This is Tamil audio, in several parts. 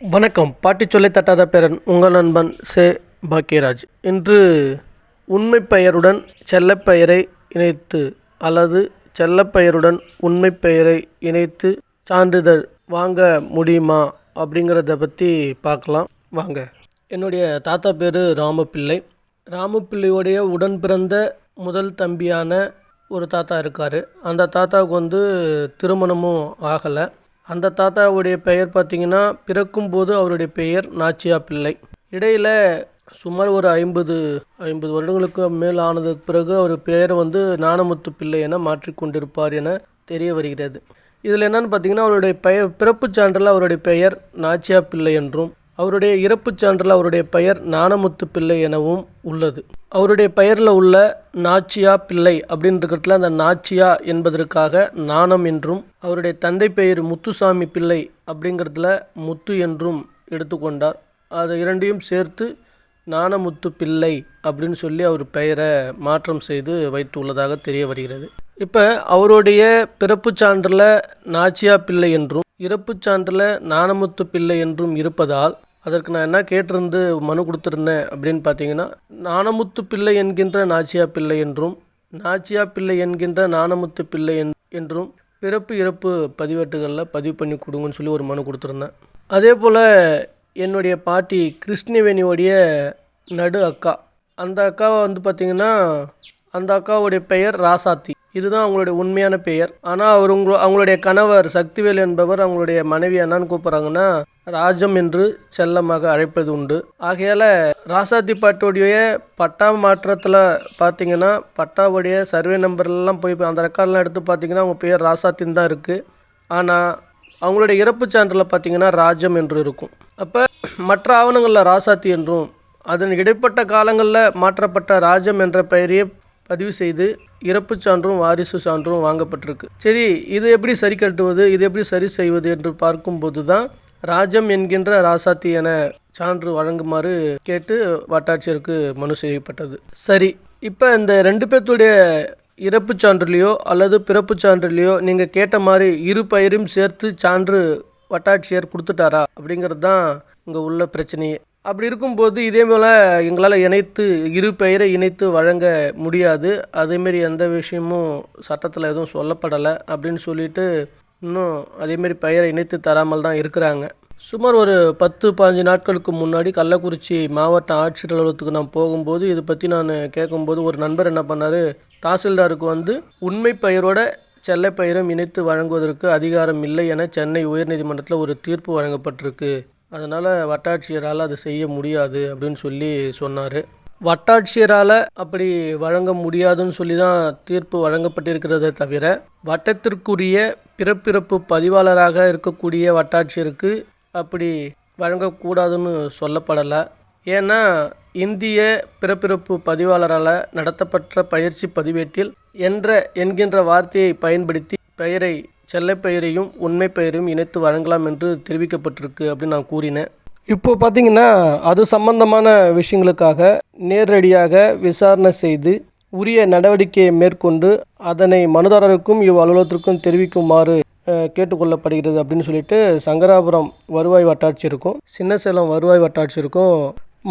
வணக்கம். பாட்டி சொல்லை தட்டாத பேரன் உங்கள் நண்பன் சே. பாக்கியராஜ். இன்று உண்மை பெயருடன் செல்லப்பெயரை இணைத்து அல்லது செல்லப்பெயருடன் உண்மை பெயரை இணைத்து சான்றிதழ் வாங்க முடியுமா அப்படிங்கிறத பற்றி பார்க்கலாம். வாங்க. என்னுடைய தாத்தா பேர் ராமப்பிள்ளை. ராமப்பிள்ளையுடைய உடன் பிறந்த முதல் தம்பியான ஒரு தாத்தா இருக்கார். அந்த தாத்தாவுக்கு வந்து திருமணமும் ஆகலை. அந்த தாத்தாவுடைய பெயர் பார்த்திங்கன்னா பிறக்கும்போது அவருடைய பெயர் நாச்சியா பிள்ளை. இடையில் சுமார் ஒரு ஐம்பது ஐம்பது வருடங்களுக்கு மேல் ஆனதுக்கு பிறகு அவர் பெயரை வந்து ஞானமுத்து பிள்ளை என மாற்றிக்கொண்டிருப்பார் என தெரிய வருகிறது. இதில் என்னென்னு பார்த்தீங்கன்னா அவருடைய பெயர் பிறப்புச் சான்றில் அவருடைய பெயர் நாச்சியா பிள்ளை என்றும் அவருடைய இறப்புச் சான்றில் அவருடைய பெயர் ஞானமுத்து பிள்ளை எனவும் உள்ளது. அவருடைய பெயரில் உள்ள நாச்சியா பிள்ளை அப்படின்றதுல அந்த நாச்சியா என்பதற்காக நாணம் என்றும் அவருடைய தந்தை பெயர் முத்துசாமி பிள்ளை அப்படிங்கிறதுல முத்து என்றும் எடுத்துக்கொண்டார் அது இரண்டையும் சேர்த்து நாணமுத்து பிள்ளை அப்படின்னு சொல்லி அவர் பெயரை மாற்றம் செய்து வைத்துள்ளதாக தெரிய வருகிறது. இப்போ அவருடைய பிறப்புச் சான்றில் நாச்சியா பிள்ளை என்றும் இறப்புச் சான்றில் நாணமுத்து பிள்ளை என்றும் இருப்பதால் அதற்கு நான் என்ன கேட்டிருந்து மனு கொடுத்துருந்தேன் அப்படின்னு பார்த்தீங்கன்னா நாணமுத்து பிள்ளை என்கின்ற நாச்சியா பிள்ளை என்றும் நாச்சியா பிள்ளை என்கின்ற நாணமுத்து பிள்ளை என்- என்றும் பிறப்பு இறப்பு பதிவேட்டுகளில் பதிவு பண்ணி கொடுங்கன்னு சொல்லி ஒரு மனு கொடுத்துருந்தேன். அதே போல் என்னுடைய பாட்டி கிருஷ்ணவேணியோடைய நடு அக்கா. அந்த அக்காவை வந்து பார்த்திங்கன்னா அந்த அக்காவுடைய பெயர் ராசாத்தி. இதுதான் அவங்களுடைய உண்மையான பெயர். ஆனால் அவர் உங்களோ அவங்களுடைய கணவர் சக்திவேல் என்பவர் அவங்களுடைய மனைவி என்னன்னு கூப்பிட்றாங்கன்னா ராஜம் என்று செல்லமாக அழைப்பது உண்டு. ஆகையால் ராசாத்தி பாட்டுடைய பட்டா மாற்றத்தில் பார்த்தீங்கன்னா பட்டாவுடைய சர்வே நம்பர்லாம் போய் அந்த ரெக்கார்ட்லாம் எடுத்து பார்த்தீங்கன்னா அவங்க பெயர் ராசாத்தின் தான் இருக்குது ஆனால் அவங்களுடைய இறப்புச் சான்றில் பார்த்தீங்கன்னா ராஜம் என்று இருக்கும். அப்போ மற்ற ஆவணங்களில் ராசாத்தி என்றும் அதன் இடைப்பட்ட காலங்களில் மாற்றப்பட்ட ராஜம் என்ற பெயரையே பதிவு செய்து இறப்புச் சான்றும் வாரிசு சான்றும் வாங்கப்பட்டிருக்கு. சரி இது எப்படி சரி கட்டுவது இது எப்படி சரி செய்வது என்று பார்க்கும்போது தான் ராஜம் என்கின்ற ராசாத்தி என சான்று வழங்குமாறு கேட்டு வட்டாட்சியருக்கு மனு செய்யப்பட்டது. சரி இப்போ இந்த ரெண்டு பேர்த்துடைய இறப்புச் சான்றுலையோ அல்லது பிறப்புச் சான்றுலையோ நீங்கள் கேட்ட மாதிரி இரு பயிரும் சேர்த்து சான்று வட்டாட்சியர் கொடுத்துட்டாரா அப்படிங்கிறது தான் இங்கே உள்ள பிரச்சனையே. அப்படி இருக்கும்போது இதே போல் எங்களால் இணைத்து இரு பெயரை இணைத்து வழங்க முடியாது. அதேமாரி எந்த விஷயமும் சட்டத்தில் எதுவும் சொல்லப்படலை அப்படின்னு சொல்லிட்டு இன்னும் அதேமாரி பெயரை இணைத்து தராமல் தான் இருக்கிறாங்க. சுமார் ஒரு பத்து பாஞ்சு நாட்களுக்கு முன்னாடி கள்ளக்குறிச்சி மாவட்ட ஆட்சியர் அலுவலகத்துக்கு நான் போகும்போது இதை பற்றி நான் கேட்கும்போது ஒரு நண்பர் என்ன பண்ணார் தாசில்தாருக்கு வந்து உண்மை பெயரோட செல்லை பெயரும் இணைத்து வழங்குவதற்கு அதிகாரம் இல்லை என சென்னை உயர்நீதிமன்றத்தில் ஒரு தீர்ப்பு வழங்கப்பட்டிருக்கு. அதனால் வட்டாட்சியரால் அதை செய்ய முடியாது அப்படின்னு சொல்லி சொன்னார். வட்டாட்சியரால் அப்படி வழங்க முடியாதுன்னு சொல்லி தான் தீர்ப்பு வழங்கப்பட்டிருக்கிறதே தவிர வட்டத்திற்குரிய பிறப்பிறப்பு பதிவாளராக இருக்கக்கூடிய வட்டாட்சியருக்கு அப்படி வழங்கக்கூடாதுன்னு சொல்லப்படலை. ஏன்னா இந்திய பிறப்பிறப்பு பதிவாளரால் நடத்தப்பட்ட பயிற்சி பதிவேட்டில் என்ற என்கின்ற வார்த்தையை பயன்படுத்தி பெயரை செல்லப்பெயரையும் உண்மை பெயரையும் இணைத்து வழங்கலாம் என்று தெரிவிக்கப்பட்டிருக்கு அப்படின்னு நான் கூறினேன். இப்போ பார்த்தீங்கன்னா அது சம்பந்தமான விஷயங்களுக்காக நேரடியாக விசாரணை செய்து உரிய நடவடிக்கையை மேற்கொண்டு அதனை மனுதாரருக்கும் இவ் அலுவலகத்திற்கும் தெரிவிக்குமாறு கேட்டுக்கொள்ளப்படுகிறது அப்படின்னு சொல்லிட்டு சங்கராபுரம் வருவாய் வட்டாட்சியருக்கும் சின்னசேலம் வருவாய் வட்டாட்சியருக்கும்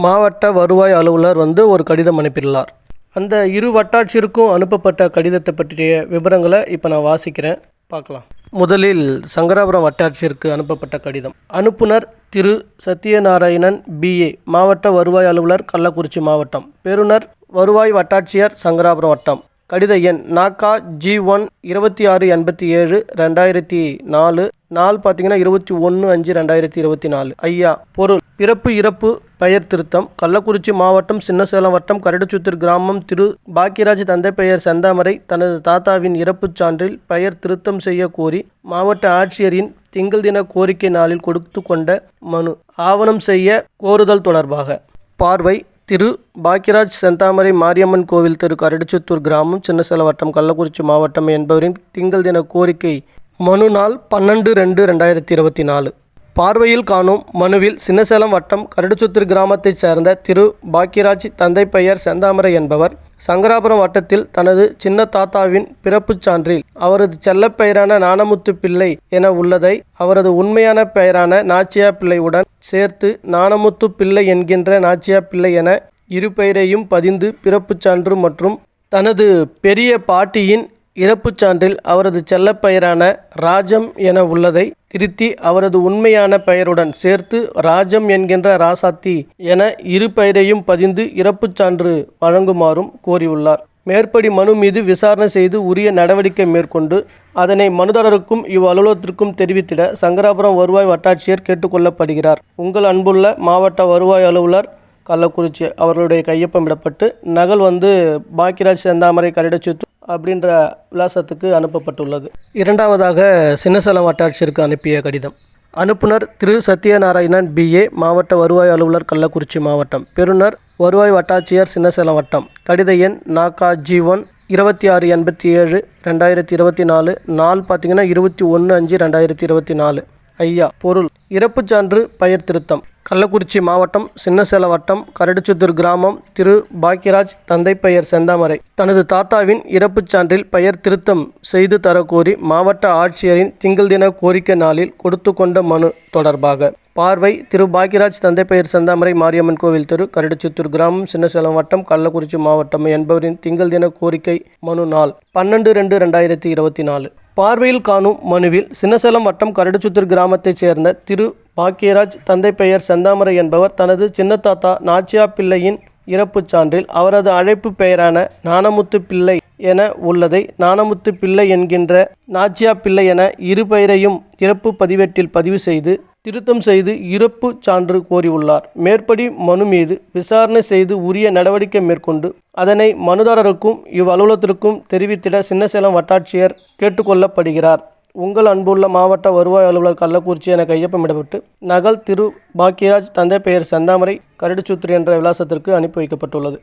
மாவட்ட வருவாய் அலுவலர் வந்து ஒரு கடிதம் அனுப்பியுள்ளார் அந்த இரு வட்டாட்சியருக்கும் அனுப்பப்பட்ட கடிதத்தை பற்றிய விவரங்களை இப்போ நான் வாசிக்கிறேன். பார்க்கலாம். முதலில் சங்கராபுரம் வட்டாட்சியருக்கு அனுப்பப்பட்ட கடிதம். அனுப்புனர் திரு. சத்யநாராயணன் பிஏ மாவட்ட வருவாய் அலுவலர் கள்ளக்குறிச்சி மாவட்டம். பெறுநர் வருவாய் வட்டாட்சியர் சங்கராபுரம் வட்டம். கடித எண் நாக்கா ஜி ஒன் இருபத்தி ஆறு எண்பத்தி ஏழு ரெண்டாயிரத்தி நாலு. நாள் பார்த்தீங்கன்னா இருபத்தி ஒன்று அஞ்சு ரெண்டாயிரத்தி இருபத்தி நாலு. ஐயா பொருள். பிறப்பு இறப்பு பெயர் திருத்தம். கள்ளக்குறிச்சி மாவட்டம் சின்னசேலம் வட்டம் கரடுச்சுத்தூர் கிராமம் திரு. பாக்கியராஜ் தந்தை பெயர் செந்தாமரை தனது தாத்தாவின் இறப்புச் சான்றில் பெயர் திருத்தம் செய்ய கோரி மாவட்ட ஆட்சியரின் திங்கள் தின கோரிக்கை நாளில் கொடுத்து கொண்ட மனு. ஆவணம் செய்ய கோருதல் தொடர்பாக. பார்வை திரு பாக்கியராஜ் செந்தாமரை மாரியம்மன் கோவில் தெரு கரடுச்சுத்தூர் கிராமம் சின்னசேலம் வட்டம் கள்ளக்குறிச்சி மாவட்டம் என்பவரின் திங்கள் தின கோரிக்கை மனு நாள் பன்னெண்டு ரெண்டு ரெண்டாயிரத்தி இருபத்தி நாலு. பார்வையில் காணும் மனுவில் சின்னசேலம் வட்டம் கரடுச்சுத்தூர் கிராமத்தைச் சேர்ந்த திரு பாக்கியராஜ் தந்தை பெயர் செந்தாமரை என்பவர் சங்கராபுரம் வட்டத்தில் தனது சின்ன தாத்தாவின் பிறப்புச் சான்றில் அவரது செல்லப்பெயரான நாணமுத்து பிள்ளை என உள்ளதை அவரது உண்மையான பெயரான நாச்சியா பிள்ளையுடன் சேர்த்து நாணமுத்து பிள்ளை என்கின்ற நாச்சியா பிள்ளை என இரு பெயரையும் பதிந்து பிறப்புச் சான்று மற்றும் தனது பெரிய பாட்டியின் இறப்புச் சான்றில் அவரது செல்லப்பெயரான ராஜம் என உள்ளதை திருத்தி அவரது உண்மையான பெயருடன் சேர்த்து ராஜம் என்கின்ற ராசாத்தி என இரு பெயரையும் பதிந்து இறப்புச் சான்று வழங்குமாறும் கோரியுள்ளார். மேற்படி மனு மீது விசாரணை செய்து உரிய நடவடிக்கை மேற்கொண்டு அதனை மனுதாரருக்கும் இவ் அலுவலகத்திற்கும் தெரிவித்திட சங்கராபுரம் வருவாய் வட்டாட்சியர் கேட்டுக்கொள்ளப்படுகிறார் உங்கள் அன்புள்ள மாவட்ட வருவாய் அலுவலர் கள்ளக்குறிச்சி அவர்களுடைய கையொப்பமிடப்பட்டு நகல் வந்து பாக்கியராஜ் செந்தாமரை கரடச்சுத்து அப்படின்ற விலாசத்துக்கு அனுப்பப்பட்டுள்ளது. இரண்டாவதாக சின்னசேலம் வட்டாட்சியருக்கு அனுப்பிய கடிதம். அனுப்புனர் திரு. சத்யநாராயணன் பிஏ மாவட்ட வருவாய் அலுவலர் கள்ளக்குறிச்சி மாவட்டம். பெறுநர் வருவாய் வட்டாட்சியர் சின்னசேலம் வட்டம். கடித எண் நாகா ஜி ஒன் இருபத்தி ஆறு எண்பத்தி ஏழு ரெண்டாயிரத்தி இருபத்தி நாலு. நாள் பார்த்தீங்கன்னா இருபத்தி ஒன்று அஞ்சு ரெண்டாயிரத்தி இருபத்தி நாலு. ஐயா பொருள். இறப்புச் சான்று பெயர் திருத்தம். கள்ளக்குறிச்சி மாவட்டம் சின்னசேல வட்டம் கரடுச்சுத்தூர் கிராமம் திரு. பாக்கியராஜ் தந்தை பெயர் செந்தாமரை. தனது தாத்தாவின் இறப்புச் சான்றில் பெயர் திருத்தம் செய்து தரக்கோரி மாவட்ட ஆட்சியரின் திங்கள் தின கோரிக்கை நாளில் கொடுத்து கொண்ட மனு தொடர்பாக பார்வை திரு. பாக்கியராஜ் தந்தை பெயர் செந்தாமரை மாரியம்மன் கோவில் தெரு கரடுச்சுத்தூர் கிராமம் சின்னசேலம் வட்டம் கள்ளக்குறிச்சி மாவட்டம் என்பவரின் திங்கள் தின கோரிக்கை மனு நாள் பன்னெண்டு ரெண்டு ரெண்டாயிரத்தி இருபத்தி நாலு. பார்வையில் காணும் மனுவில் சின்னசேலம் வட்டம் கரடுச்சுத்தூர் கிராமத்தைச் சேர்ந்த திரு. பாக்கியராஜ் தந்தை பெயர் செந்தாமரை என்பவர் தனது சின்னத்தாத்தா நாச்சியா பிள்ளையின் இறப்புச் சான்றில் அவரது அழைப்பு பெயரான நாணமுத்து பிள்ளை என உள்ளதை நாணமுத்து பிள்ளை என்கின்ற நாச்சியா பிள்ளை என இரு பெயரையும் இறப்பு பதிவேட்டில் பதிவு செய்து திருத்தம் செய்து இறப்பு சான்று கோரியுள்ளார். மேற்படி மனு மீது விசாரணை செய்து உரிய நடவடிக்கை மேற்கொண்டு அதனை மனுதாரருக்கும் இவ்வலுவலத்திற்கும் தெரிவித்திட சின்னசேலம் வட்டாட்சியர் கேட்டுக்கொள்ளப்படுகிறார். உங்கள் அன்புள்ள மாவட்ட வருவாய் அலுவலர் கள்ளக்குறிச்சி என கையொப்பமிடப்பட்டு நகல் திரு. பாக்கியராஜ் தந்தை பெயர் செந்தாமரை கரடுச்சுத்திரி என்ற விலாசத்திற்கு அனுப்பி வைக்கப்பட்டுள்ளது.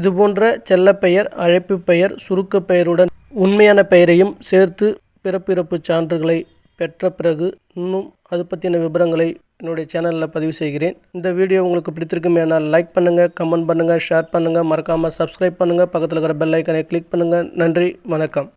இதுபோன்ற செல்லப்பெயர் அழைப்பு பெயர் சுருக்க பெயருடன் உண்மையான பெயரையும் சேர்த்து பிறப்பிறப்புச் சான்றுகளை பெற்ற பிறகு இன்னும் அது பற்றின விவரங்களை என்னுடைய சேனலில் பதிவு செய்கிறேன். இந்த வீடியோ உங்களுக்கு பிடித்திருக்குமேனால் லைக் பண்ணுங்கள் கமெண்ட் பண்ணுங்கள் ஷேர் பண்ணுங்கள் மறக்காமல் சப்ஸ்கிரைப் பண்ணுங்கள் பக்கத்தில் இருக்கிற பெல் ஐக்கனை கிளிக் பண்ணுங்கள் நன்றி வணக்கம்.